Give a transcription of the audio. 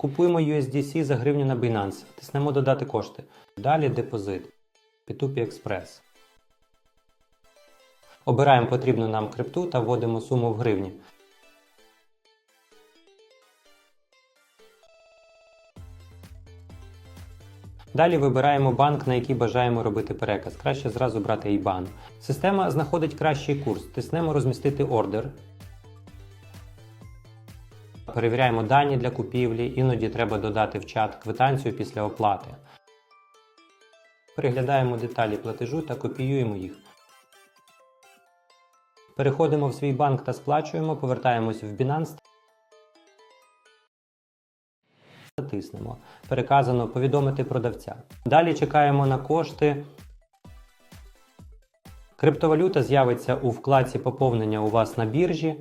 Купуємо USDC за гривню на Binance. Тиснемо додати кошти. Далі депозит. P2P Express. Обираємо потрібну нам крипту та вводимо суму в гривні. Далі вибираємо банк, на який бажаємо робити переказ. Краще зразу брати IBAN. Система знаходить кращий курс. Тиснемо розмістити ордер. Перевіряємо дані для купівлі, іноді треба додати в чат квитанцію після оплати. Переглядаємо деталі платежу та копіюємо їх. Переходимо в свій банк та сплачуємо, повертаємось в Binance. Натиснемо. Переказано повідомити продавця. Далі чекаємо на кошти. Криптовалюта з'явиться у вкладці поповнення у вас на біржі.